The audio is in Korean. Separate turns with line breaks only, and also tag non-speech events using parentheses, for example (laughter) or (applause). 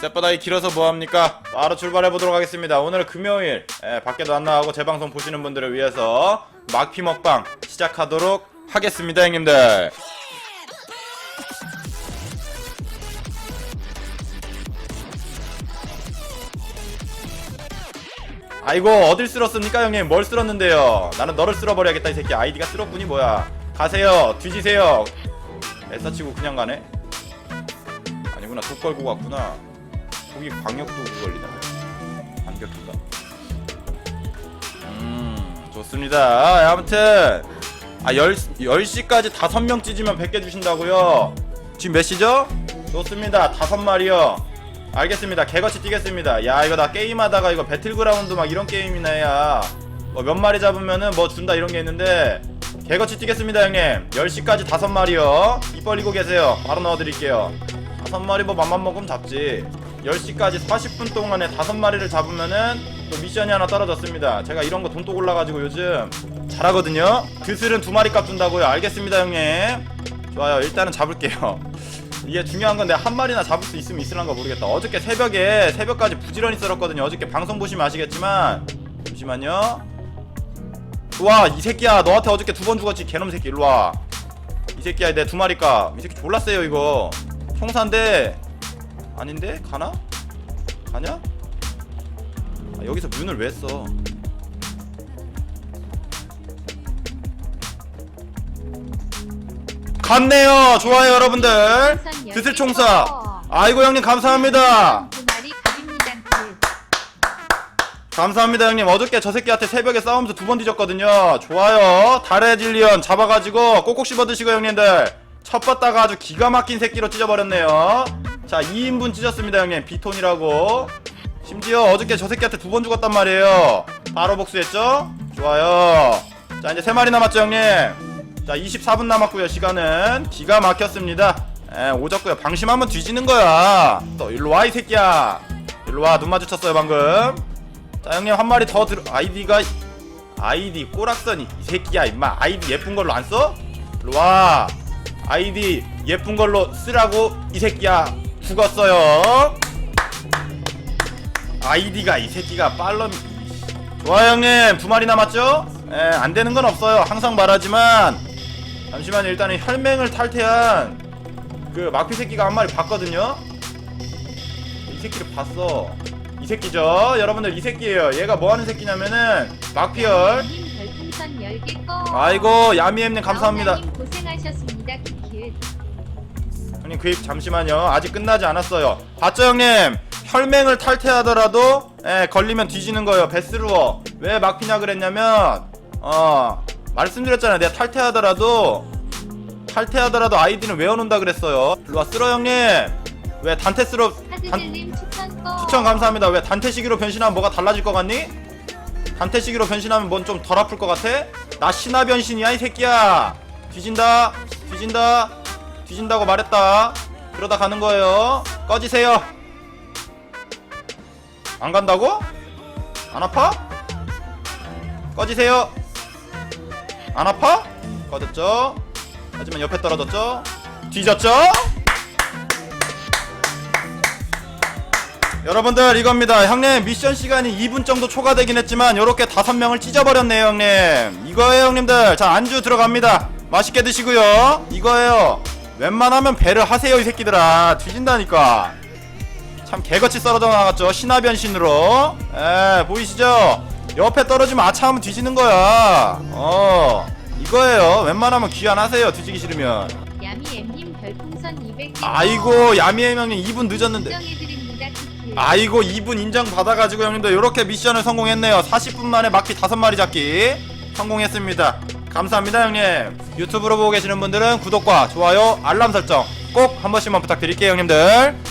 쌔바닥이 길어서 뭐합니까? 바로 출발해보도록 하겠습니다. 오늘 금요일 예, 밖에도 안 나가고 제 방송 보시는 분들을 위해서 막피 먹방 시작하도록 하겠습니다 형님들. 아이고 어딜 쓸었습니까 형님? 뭘 쓸었는데요? 나는 너를 쓸어버려야겠다 이 새끼. 아이디가 쓸었군이 뭐야. 가세요. 뒤지세요. 애써치고 그냥 가네? 아니구나. 독 걸고 갔구나 독이 광역도 걸리나 반격인가 음 좋습니다. 아무튼 아 10, 10시까지 5명 찢으면 100개 주신다고요? 지금 몇 시죠? 좋습니다. 다섯 마리요. 알겠습니다. 개같이 뛰겠습니다. 야 이거 나 게임하다가 이거 배틀그라운드 막 이런 게임이나 해야. 뭐 몇 마리 잡으면은 뭐 준다 이런 게 있는데 개같이 뛰겠습니다 형님. 10시까지 다섯 마리요. 입 벌리고 계세요. 바로 넣어드릴게요. 다섯 마리 뭐 맘만 먹으면 잡지 10시까지 40분 동안에 다섯 마리를 잡으면은 또 미션이 하나 떨어졌습니다. 제가 이런 거 돈독 올라가지고 요즘 잘하거든요. 드슬은 두 마리 값 준다고요. 알겠습니다 형님. 좋아요. 일단은 잡을게요. (laughs) 이게 중요한 건데 한 마리나 잡을 수 있으면 있을란가 모르겠다. 어저께 새벽에 새벽까지 부지런히 썰었거든요. 어저께 방송 보시면 아시겠지만. 잠시만요. 와이 새끼야. 너한테 어저께 두 번 죽었지 개놈 새끼. 일로와. 이 새끼야 내 두 마리 값이 새끼 졸랐어요 이거. 총사인데 아닌데 가나? 가냐? 아, 여기서 문을 왜 써? 갔네요. 좋아요, 여러분들. 드슬 총사. 아이고 형님 감사합니다. 감사합니다 형님. 어저께 저 새끼한테 새벽에 싸우면서 두 번 뒤졌거든요. 좋아요. 달의 질리언 잡아가지고 꼭꼭 씹어 드시고 형님들. 첫 봤다가 아주 기가 막힌 새끼로 찢어버렸네요. 자 2인분 찢었습니다 형님. 비톤이라고. 심지어 어저께 저 새끼한테 두 번 죽었단 말이에요. 바로 복수했죠? 좋아요. 자 이제 세 마리 남았죠 형님. 자 24분 남았고요 시간은 기가 막혔습니다. 에 오졌고요. 방심하면 뒤지는 거야. 또 일로 와 이 새끼야. 일로 와 눈 마주쳤어요 방금. 자 형님 한 마리 더 들어 아이디가 아이디 꼬락선이 이 새끼야 임마 아이디 예쁜 걸로 안 써? 일로와 아이디 예쁜 걸로 쓰라고 이 새끼야 죽었어요. 아이디가 이 새끼가 빨럼. 좋아요 형님. 두 마리 남았죠? 예 안 되는 건 없어요. 항상 말하지만. 잠시만요 일단은 혈맹을 탈퇴한 그 막피 새끼가 한 마리 봤거든요? 이 새끼를 봤어. 이 새끼죠? 여러분들 이 새끼예요. 얘가 뭐하는 새끼냐면은 막피열
님 별풍선 10개 꺼.
아이고 야미엠님 감사합니다.
고생하셨습니다.
형님 그입 잠시만요. 아직 끝나지 않았어요. 봤죠 형님? 혈맹을 탈퇴하더라도 예, 걸리면 뒤지는 거예요. 베스루어. 왜 막피냐 그랬냐면 어 말씀드렸잖아요. 내가 탈퇴하더라도 탈퇴하더라도 아이디는 외워놓는다 그랬어요. 일로와 쓸어 형님. 왜 단테 쓸어 단.
추천
감사합니다. 왜 단테 시기로 변신하면 뭐가 달라질 것 같니? 단테 시기로 변신하면 뭔 좀 덜 아플 것 같아? 나 신화 변신이야 이 새끼야. 뒤진다 뒤진다 뒤진다고 말했다 그러다 가는 거예요 꺼지세요 안 간다고? 안 아파? 꺼지세요 안 아파? 꺼졌죠? 하지만 옆에 떨어졌죠? 뒤졌죠? 여러분들 이겁니다 형님 미션 시간이 2분 정도 초과되긴 했지만 요렇게 다섯 명을 찢어버렸네요 형님 이거예요 형님들 자 안주 들어갑니다 맛있게 드시고요 이거예요 웬만하면 배를 하세요 이 새끼들아. 뒤진다니까. 참 개같이 썰어져 나갔죠 신화 변신으로. 에 보이시죠? 옆에 떨어지면 아차하면 뒤지는 거야. 어 이거예요. 웬만하면 귀환하세요 뒤지기 싫으면.
야미 엠님 별풍선 200개.
아이고 야미의 형님 2분 늦었는데.
인정해드립니다.
아이고 2분 인정 받아가지고 형님들 이렇게 미션을 성공했네요. 40분 만에 막피 5마리 잡기 성공했습니다 감사합니다 형님. 유튜브로 보고 계시는 분들은 구독과 좋아요 알람 설정 꼭 한 번씩만 부탁드릴게요 형님들